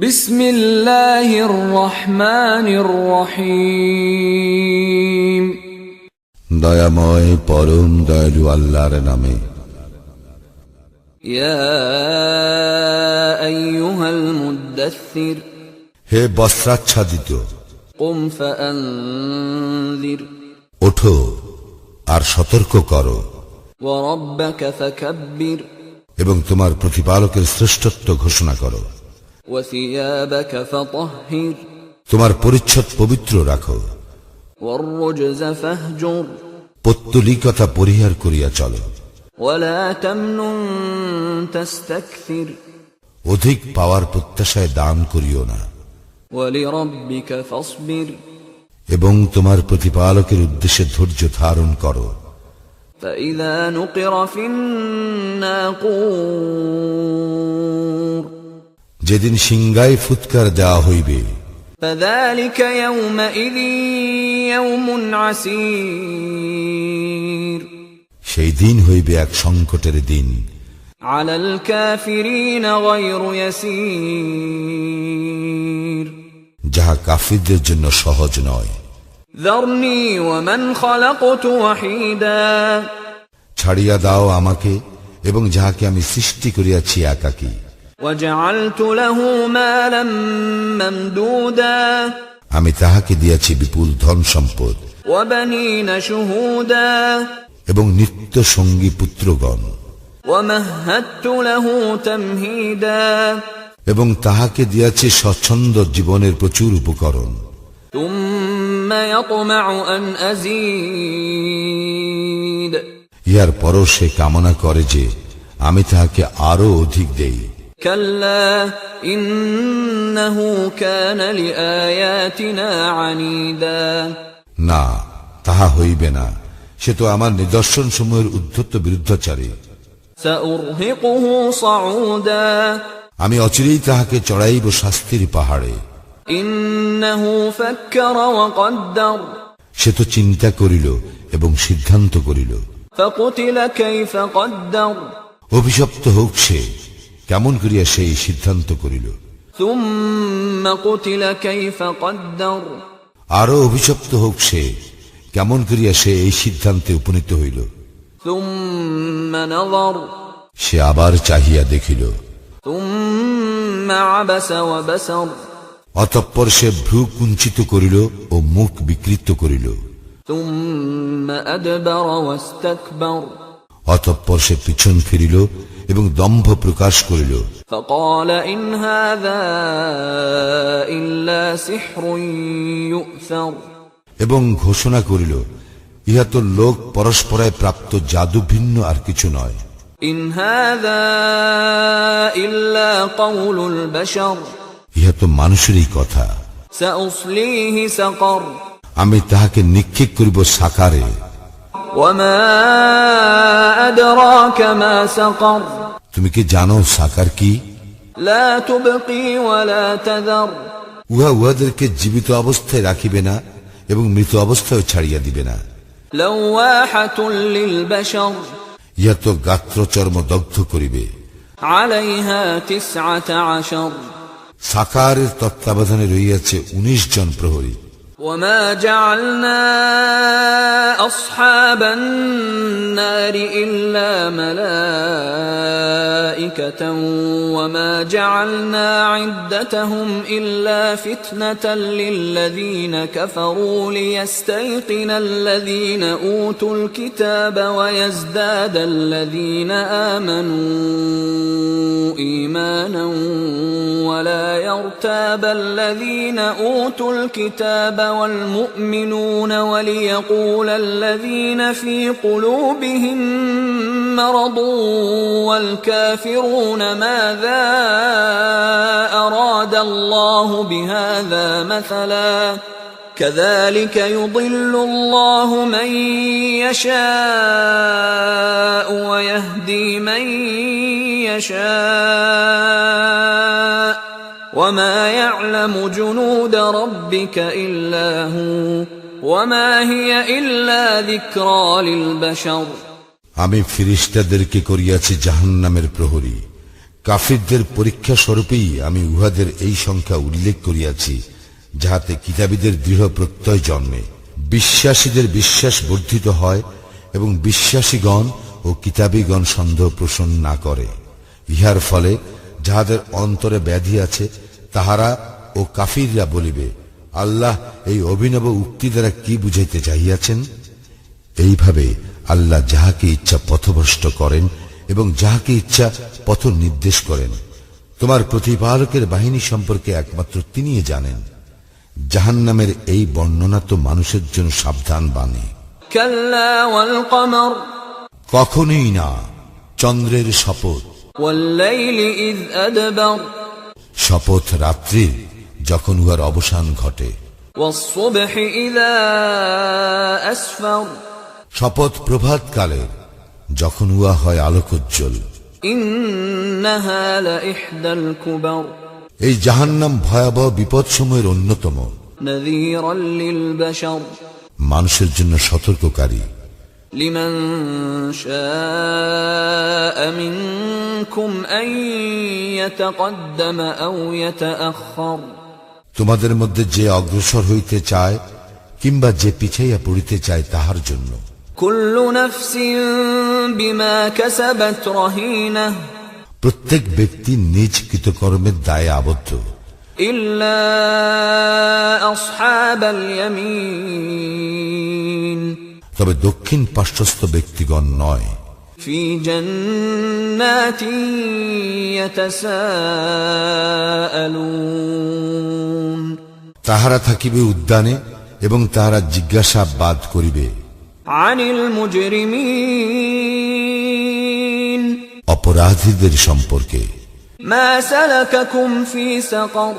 বিসমিল্লাহির রহমানির রহিম। দয়াময় পরম দয়ালু আল্লাহর নামে। হে বস্ত্রাচ্ছাদিত। ওঠো আর সতর্ক করো। এবং তোমার প্রতিপালকের শ্রেষ্ঠত্ব ঘোষণা করো। তোমার পরিচ্ছদ পবিত্র রাখো والرجز فاهجر পত্তলিকতা পরিহার করিয়া চলো ولا تمنن تستكثر অধিক পাওয়ার প্রত্যাশায় দান করিও না ولربك فاصبر এবং তোমার প্রতিপালকের উদ্দেশ্যে ধৈর্য ধারণ করো فإذا نقر في الناقور যেদিন সিংগায় ফুৎকার দেওয়া হইবে। সেই দিন হইবে এক সংকটের দিন। যাহা কাফিরদের জন্য সহজ নয়। ছাড়িয়া দাও আমাকে এবং যাহাকে আমি সৃষ্টি করিয়াছি একাকী। আমি তাহাকে দিয়াছি বিপুল ধন সম্পদ এবং নিত্য সঙ্গী পুত্রগণ এবং তাহাকে দিয়াছি স্বচ্ছন্দ জীবনের প্রচুর উপকরণ। ইয়ার পরও সে কামনা করে যে আমি তাহাকে আরও অধিক দেই। না তাহা হইবে না। সে তো আমার নিদর্শন সময়ের উদ্ধত্ত বিরুদ্ধাচারে। আমি অচিরেই তাহাকে চড়াইব শাস্তির পাহাড়ে। সে তো চিন্তা করিল এবং সিদ্ধান্ত করিল। অভিশপ্ত হোক সে। কেমন করিয়া সেই সিদ্ধান্ত করিল? আরও অভিশপ্ত হোক সে কেমন করিয়া সে এই সিদ্ধান্তে উপনীত হইল? সে আবার চাহিয়া দেখিল অতঃপর সে ভ্রু কুঞ্চিত করিল ও মুখ বিকৃত করিল। অতঃপর সে পিছন ফিরিল এবং দম্ভ প্রকাশ করিল। এবং ঘোষণা করিল ইহা তো লোক পরস্পরায় প্রাপ্ত জাদু ভিন্ন আর কিছু নয়। ইহা তো মানুষেরই কথা। আমি তাহাকে নিক্ষেপ করিব সাকারে। তুমি কি জানো সাকার কি? উহা উহাদেরকে জীবিত অবস্থায় রাখিবে না এবং মৃত অবস্থায় ছাড়িয়া দিবে না। ইহা তো গাত্র চর্ম দগ্ধ করিবে। সাকারের তত্ত্বাবধানে রইয়াছে উনিশ জন প্রহরী। وما جعلنا أصحاب النار إلا ملائكة وما جعلنا عدتهم إلا فتنة للذين كفروا ليستيقن الذين أوتوا الكتاب ويزداد الذين آمنوا إيمانا ولا يرتاب الذين أوتوا الكتاب والمؤمنون وليقول الذين في قلوبهم مرض والكافرون ماذا أراد الله بهذا مثلا كذلك يضل الله من يشاء ويهدي من يشاء وما يعلم جنود ربك إلا هو وما هي إلا ذكرى للبشر আমি ফিরিস্তাদেরকে করিয়াছি জাহান্নামের প্রহরী কাফিরদের পরীক্ষা স্বরূপেই আমি উহাদের এই সংখ্যা উল্লেখ করিয়াছি যাহাতে কিতাবীদের দৃঢ় প্রত্যয় জন্মে বিশ্বাসীদের বিশ্বাস বর্ধিত হয় এবং বিশ্বাসীগণ ও কিতাবীগণ সন্দেহ পোষণ না করে ইহার ফলে যাহাদের অন্তরে ব্যাধি আছে তাহারা ও কাফিররা বলিবে আল্লাহ এই অভিনব উক্তি দ্বারা কি বুঝাইতে চাহিয়াছেন এইভাবে আল্লাহ যাহাকে ইচ্ছা পথভ্রষ্ট করেন এবং যাহাকে ইচ্ছা পথ নির্দেশ করেন তোমার প্রতিপালকের বাহিনী সম্পর্কে একমাত্র তিনিই জানেন জাহান্নামের এই বর্ণনা তো মানুষের জন্য সাবধান বাণী كلا والقمر কখনোই না চন্দ্রের শপথ والليل إذ أدبر শপথ রাত্রির যখন উহার অবসান ঘটে। শপথ প্রভাতকালে যখন উহা হয় আলোকোজ্জ্বল। এই জাহান্নাম ভয়াবহ বিপদ সময়ের অন্যতম মানুষের জন্য সতর্ককারী। لمن شاء منكم أن يتقدم أو يتأخر তোমাদের মধ্যে যে অগ্রসর হইতে চায় কিংবা যে পিছাইয়া পড়িতে চায় তাহার জন্য كل نفس بما كسبت رهينه প্রত্যেক ব্যক্তি নিজ কৃতকর্মের দায়ে আবদ্ধ إلا أصحاب اليمين তবে দক্ষিণ পার্শ্বস্থ ব্যক্তিগণ নয় في جنات يتساءلون তাহারা থাকিবে উদ্যানে এবং তাহারা জিজ্ঞাসাবাদ করিবে عن المجرمين অপরাধীদের সম্পর্কে ما سلككم في سقر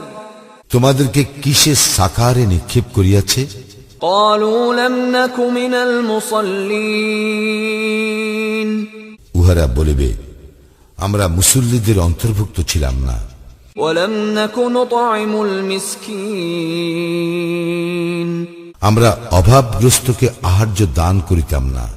তোমাদেরকে কিসে সাকারে নিক্ষেপ করিয়াছে উহারা বলিবে আমরা মুসল্লিদের অন্তর্ভুক্ত ছিলাম না। আমরা অভাবগ্রস্তকে আহার্য দান করিতাম না।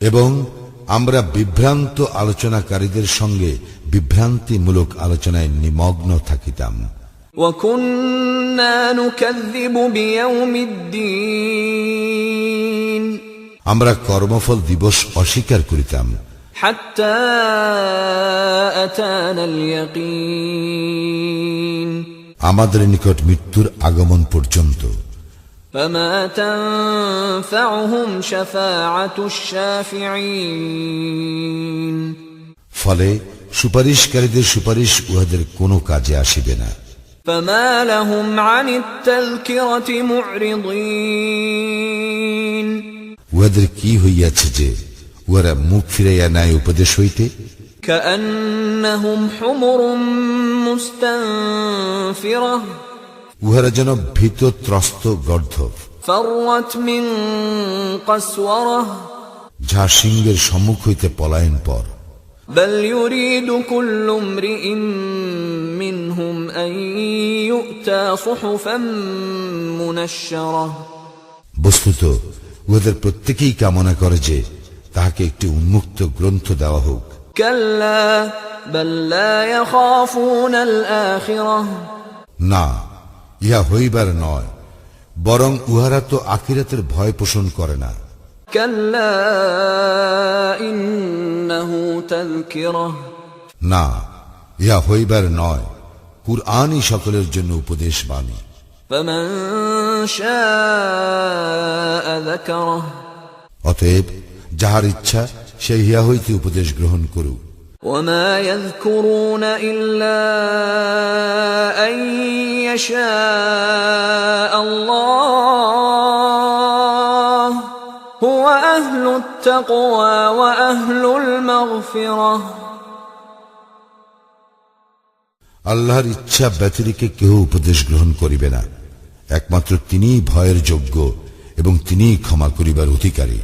এবং আমরা বিভ্রান্ত আলোচনাকারীদের সঙ্গে বিভ্রান্তিমূলক আলোচনায় নিমগ্ন থাকিতাম وكنا نكذب بيوم الدين আমরা কর্মফল দিবস অস্বীকার করিতাম حتى أتانا اليقين আমাদের নিকট মৃত্যুর আগমন পর্যন্ত فما تنفعهم شفاعة الشافعين ফলে সুপারিশকারীদের সুপারিশ উহাদের কোনো কাজে আসিবে না فما لهم عن التذكرة معرضين উহাদের কি হইয়াছে যে উহারা মুখ ফিরাইয়া নেয় উপদেশ হইতে كأنهم حمر مستنفرة উহারা যেন ভীত ত্রস্ত গর্ধব فرت من قسورة যা সিংহের সম্মুখ হইতে পলায়ন পর بل يريد كل امرئ منهم أن يؤتى صحفا منشرة বস্তুত উহাদের প্রত্যেকেই কামনা করে যে তাহাকে একটি উন্মুক্ত গ্রন্থ দেওয়া হোক كلا بل لا يخافون الآخرة না ইহা হইবার নয় বরং উহারা তো আখিরাতের ভয় পোষণ করে না كلا إنه تذكرة না ইহা হইবার নয় কুরআনই সকলের জন্য উপদেশ বাণী فمن شاء ذكره অতএব যাহার ইচ্ছা সে ইহা হইতে উপদেশ গ্রহণ করুক وما يذكرون إلا أن يشاء الله هو أهل التقوى وأهل المغفرة আল্লাহর ইচ্ছা ব্যতিরিকে কেহ উপদেশ গ্রহণ করিবে না একমাত্র তিনিই ভয়ের যোগ্য এবং তিনিই ক্ষমা করিবার অধিকারী